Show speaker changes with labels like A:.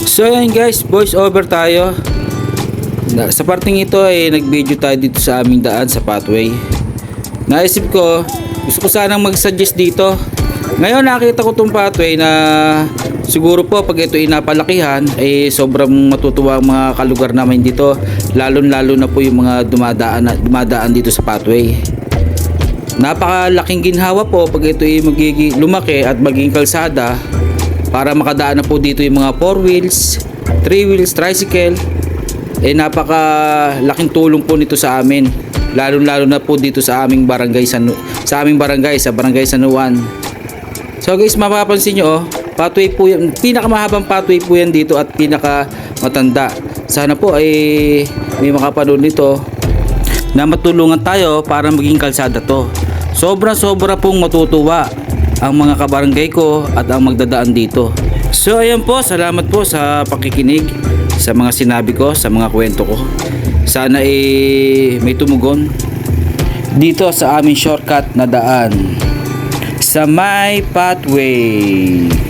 A: So ayan guys, voice over tayo. Na, sa parting ito ay nag-video tayo dito sa aming daan sa pathway. Naisip ko, gusto ko sanang mag-suggest dito. Ngayon nakita ko tong pathway na siguro po pag ito inapalakihan ay sobrang matutuwa ang mga kalugar namin dito. Lalo lalo na po yung mga dumadaan, dumadaan dito sa pathway. Napakalaking ginhawa po pag ito ay magiging lumaki at maging kalsada para makadaan na po dito yung mga 4 wheels, 3 wheels, tricycle. Eh napakalaking tulong po nito sa amin. Lalo lalo na po dito sa aming barangay sa sa aming barangay sa barangay San Juan. So guys, mapapansin nyo oh, pathway po yan, pinakamahabang pathway po yan dito at pinaka matanda. Sana po ay may makapanood nito na matulungan tayo para maging kalsada to. Sobra sobra pong matutuwa ang mga kabarangay ko at ang magdadaan dito. So ayan po, salamat po sa pakikinig sa mga sinabi ko, sa mga kwento ko. Sana eh may tumugon dito sa aming shortcut na daan sa my pathway.